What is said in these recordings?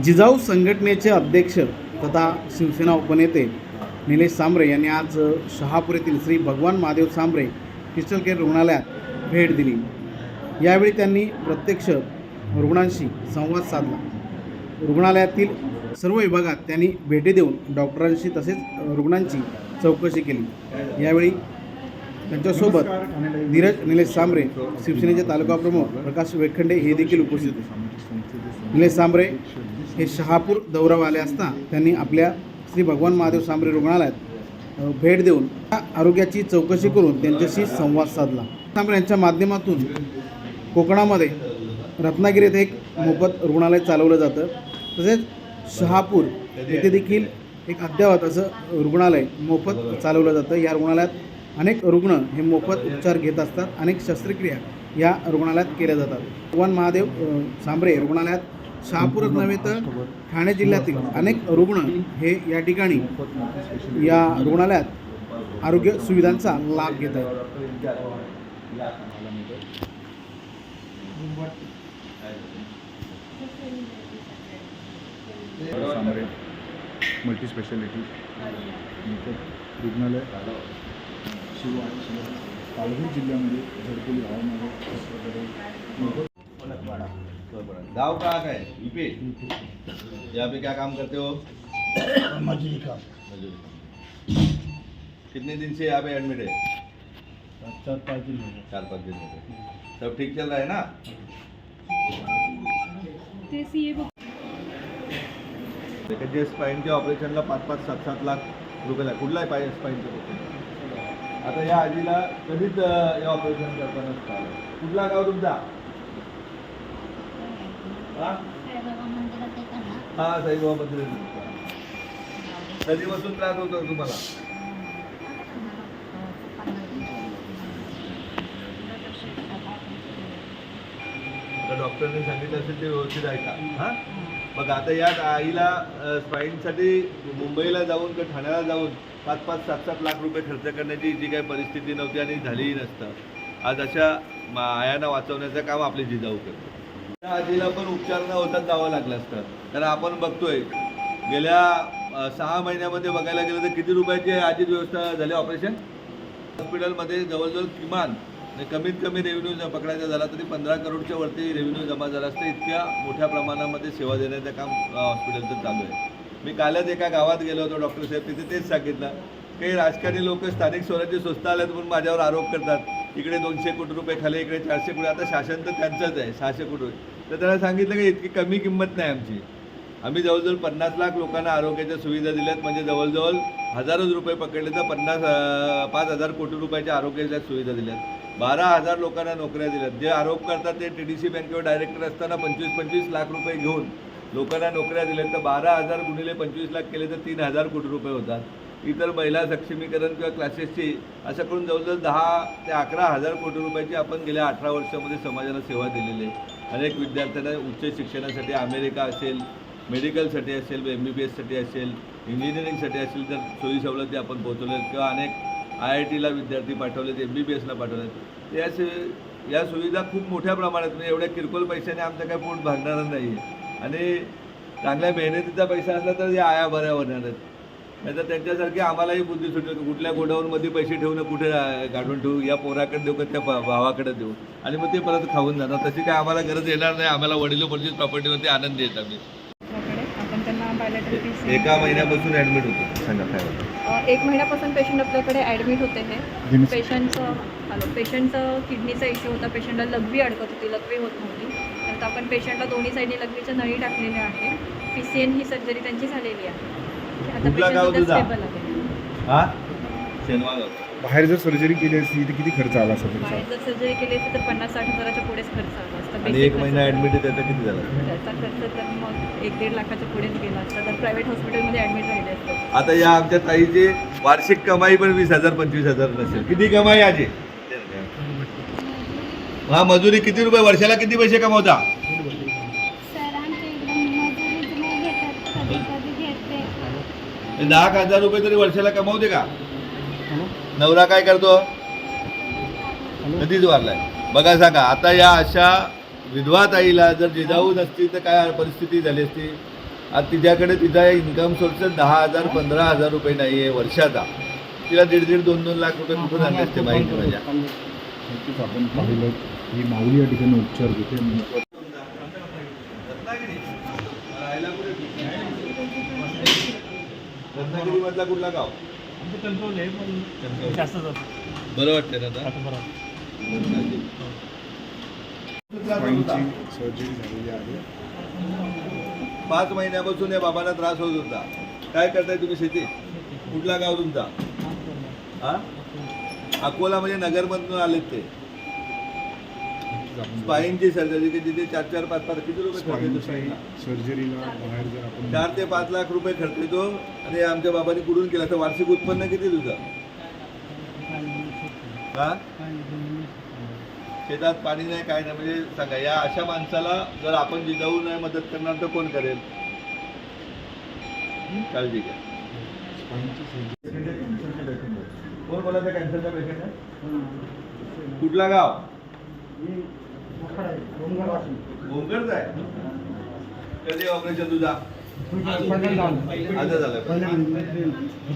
जिजाऊ संघटनेचे अध्यक्ष तथा शिवसेना उपनेते निलेश सांबरे यांनी आज शहापूर येथील श्री भगवान महादेव सांबरे क्रिस्टल केअर रुग्णालयात भेट दिली. यावेळी त्यांनी प्रत्यक्ष रुग्णांशी संवाद साधला. रुग्णालयातील सर्व विभागात त्यांनी भेटी देऊन डॉक्टरांशी तसेच रुग्णांची चौकशी केली. यावेळी त्यांच्यासोबत धीरज निलेश सांबरे शिवसेनेचे तालुका प्रमुख प्रकाश वेखंडे हे देखील उपस्थित होते. निलेश सांबरे हे शहापूर दौऱ्यावर आले असता त्यांनी आपल्या श्री भगवान महादेव सांबरे रुग्णालयात भेट देऊन आरोग्याची चौकशी करून त्यांच्याशी संवाद साधला. सांबरे यांच्या माध्यमातून कोकणामध्ये रत्नागिरीत एक मोफत रुग्णालय चालवलं जातं. तसेच शहापूर येथे देखील एक अद्ययावत असं रुग्णालय मोफत चालवलं जातं. या रुग्णालयात अनेक रुग्ण हे मोफत उपचार घेत असतात. अनेक शस्त्रक्रिया या रुग्णालयात केल्या जातात. भगवान महादेव सांबरे रुग्णालयात शहापूरच नव्हे तर ठाणे जिल्ह्यातील अनेक रुग्ण हे या ठिकाणी या रुग्णालयात आरोग्य सुविधांचा लाभ घेत आहेत. मल्टी स्पेशालिटी रुग्णालय. शिवाय पालघर जिल्ह्यामध्ये झडकोली गाँव कहाँ का है यूपी यहाँ पे क्या काम करते हो? मजुरी का मजदूरी कितने दिन से यहाँ पे एडमिट है? चार पाच दिन हो चार पाँच दिन हो गए सब ठीक चल रहा है ना? जे स्पाईनच्या ऑपरेशनला पाच पाच सात सात लाख रुपये लाग कुठला आहे पाय स्पाईनचं ऑपरेशन आता या आजीला कधीच हे ऑपरेशन करताना आलं कुठला गाव तुमचा? हा? हा साईबाबा मंदिर कधीपासून त्रास होतो तुम्हाला? आता डॉक्टरने सांगितलं असेल ते व्यवस्थित ऐका हां? मग आता या आईला स्पाईनसाठी मुंबईला जाऊन किंवा ठाण्याला जाऊन पाच पाच सात सात लाख रुपये खर्च करण्याची जी काही परिस्थिती नव्हती आणि झालीही नसतं. आज अशा आयांना वाचवण्याचं काम आपली जिजाऊ करतो. आजीला पण उपचार न होताच जावं लागलं असतं. कारण आपण बघतोय गेल्या सहा महिन्यामध्ये बघायला गेलं तर किती रुपयाची आधी व्यवस्था झाली ऑपरेशन? हॉस्पिटलमध्ये जवळजवळ किमान म्हणजे कमीत कमी रेव्हेन्यू पकडायचा झाला तरी पंधरा करोडच्या वरती रेव्हेन्यू जमा झाला असतं. इतक्या मोठ्या प्रमाणामध्ये सेवा देण्याचं काम हॉस्पिटलचं चालू आहे. मी कालच एका गावात गेलो होतो डॉक्टर साहेब तिथे तेच सांगितलं. काही राजकारणी लोक स्थानिक स्वराज्य संस्था आल्यात म्हणून माझ्यावर आरोप करतात. इकडे दोनशे कोटी रुपये खाली इकडे चारशे कोटी. आता शासन तर त्यांचंच आहे सहाशे कोटी. तर त्याला सांगितलं की इतकी कमी किंमत नाही आमची. आम्ही जवळजवळ पन्नास लाख लोकांना आरोग्याच्या सुविधा दिल्यात. म्हणजे जवळजवळ हजारोच रुपये पकडले तर पन्नास पाच हजार कोटी रुपयाच्या आरोग्याच्या सुविधा दिल्यात. बारा हजार लोकांना नोकऱ्या दिल्यात. जे आरोप करतात ते टी डी सी बँकेवर डायरेक्टर असताना पंचवीस पंचवीस लाख रुपये घेऊन लोकांना नोकऱ्या दिल्यात. तर बारा हजार गुणिले पंचवीस लाख केले तर तीन हजार कोटी रुपये होतात. इतर महिला सक्षमीकरण किंवा क्लासेसची असं करून जवळजवळ दहा ते अकरा हजार कोटी रुपयाची आपण गेल्या अठरा वर्षामध्ये समाजाला सेवा दिलेली आहे. अनेक विद्यार्थ्यांना उच्च शिक्षणासाठी अमेरिका असेल मेडिकलसाठी असेल एम बी बी एससाठी असेल इंजिनिअरिंगसाठी असेल तर सोयी सवलती आपण पोहोचवल्या किंवा अनेक आय आय टीला विद्यार्थी पाठवलेत एम बी बी एसला पाठवलेत. या या सुविधा खूप मोठ्या प्रमाणात म्हणजे एवढ्या किरकोळ पैशाने आमचं काय पोट भागणार नाही आहे आणि चांगल्या मेहनतीचा पैसा असला तर या आया बऱ्या होणार आहेत. नाही तर त्यांच्यासारखी आम्हालाही बुद्धी सुटेल की कुठल्या गोडाऊनमध्ये पैसे ठेवून कुठे काढून ठेवू? या पोराकडे देऊ का त्या भावाकडे देऊ? आणि मग ते परत खाऊन जाणार. तशी काय आम्हाला गरज येणार नाही. आम्हाला वडिलोपरीच प्रॉपर्टीवरती आनंद येत आम्ही. एका महिन्यापासून ॲडमिट होतो. सांगा काय होतं? एक महिन्यापासून पेशंट आपल्याकडे ॲडमिट होते हे. पेशंटचं हॅलो पेशंटचं किडनीचा इश्यू होता. पेशंटला लघवी अडकत होती. लघवी होत नव्हती. तर आपण पेशंटला दोन्ही साईडने लघवीच्या नळी टाकलेल्या आहे पी सी एन ही सर्जरी त्यांची झालेली आहे. कुठलं गाव तुझा? बाहेर जर सर्जरी केली असती तर किती खर्च आला असता तुमचा? बाहेर जर सर्जरी केली असती तर पन्नास साठ हजाराच्या पुढेच खर्च आला असता. आणि basic एक खर्च. महिना त्याचा किती झाला? त्याचा खर्च तर मग एक दीड लाखाच्या पुढेच गेला असता. तर प्रायव्हेट हॉस्पिटलमध्ये ॲडमिट राहिले असते. आता या आमच्या ताईची वार्षिक कमाई पण वीस हजार पंचवीस हजार नसेल. किती कमाई आजी? हा मजुरी किती रुपये? वर्षाला किती पैसे कमवता? हे दहा एक हजार रुपये तरी वर्षाला कमवते का? नवरा काय करतो? कधीच वारलाय. बघा सांगा आता या अशा विधवा ताईला जर जिजाऊ नसती तर काय परिस्थिती झाली असती? आज तिच्याकडे तिचा इन्कम सोर्स दहा हजार पंधरा हजार रुपये नाही आहे वर्षाचा. तिला दीड दीड दोन दोन लाख रुपये कुठून आणले असते माहिती माझ्या. नक्कीच आपण पाहिलं. ही माऊली या ठिकाणी उपचार घेते. रत्नागिरी. राहायला कुठे रत्नागिरी मधला कुठला गाव बरं वाटतंय ना आता? स्पाईनची सर्जरी झालेली आहे. पाच महिन्यापासून या बाबांना त्रास होत होता. काय करताय तुम्ही शेती? कुठला गाव तुमचा? हा? अकोला म्हणजे नगरमधून आलेत ते. स्पाईनची सर्जरी की तिथे चार चार पाच पाच किती रुपये खर्च येतो स्पाईनची सर्जरीला बाहेर जर आपण चार ते पाच लाख रुपये खर्च येतो आणि आमच्या बाबांनी कुठून केला. तर वार्षिक उत्पन्न किती तुझं? हा? शेतात पाणी नाही काय नाही. म्हणजे सांगा या अशा माणसाला जर आपण जिजाऊ नाही मदत करणार तर कोण करेल? काळजी घ्या. कोण बोलायचं कॅन्सरचा पेशंट आहे कुठला गाव? आहे. कधी ऑपरेशन तुझा आता झालं.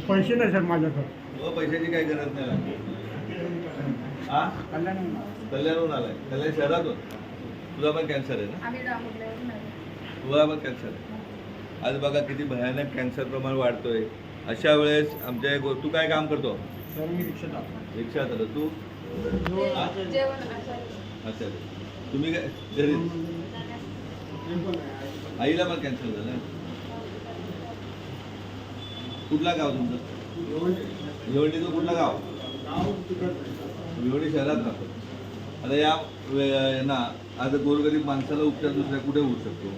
पैसे नाही सर माझ्याकडे. हो पैशाची काही गरज नाही लागली. हा? कल्याणहून आलाय. कल्याण शहरातून? तुझा पण कॅन्सर आहे ना? आम्ही दाखवल्यावर नाही तुला पण कॅन्सर आहे? आज बघा किती भयानक कॅन्सर प्रमाण वाढतोय. अशा वेळेस आमच्या एक तू काय काम करतो? सर मी रिक्षात रिक्षात आलो तू? अच्छा. तुम्ही काय घरी? आईला पण कॅन्सल झालं? कुठला गाव तुमचं? भिवंडीचं कुठलं गाव? भिवंडी शहरात राहतो. आता या ना आता गोरगरीब माणसाला उपचार दुसऱ्या कुठे होऊ शकतो?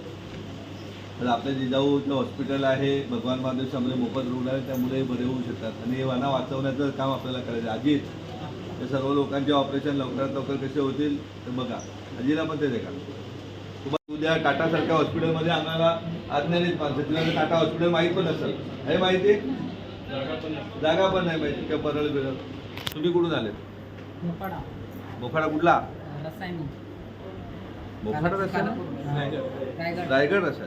तर आपल्या जिजाऊचं हॉस्पिटल आहे भगवान महादेव सामने मोफत रुग्ण आहे त्यामुळे बरे होऊ शकतात. आणि हे वाना वाचवण्याचं काम आपल्याला करायचं आहे. आजीच ते सर्व लोकांचे ऑपरेशन लवकरात लवकर कसे होतील ते बघा. आजीला पण तेच आहे का? तुम्हाला उद्या टाटासारख्या हॉस्पिटलमध्ये आम्हाला अज्ञानित माणसं. तिला ते टाटा हॉस्पिटल माहीत पण असेल. हे माहिती? जागा पण नाही. माहिती. किंवा परळ बिरळ. तुम्ही कुठून आलेत? मोखाडा कुठला? रस्ता रायगड. रस्ता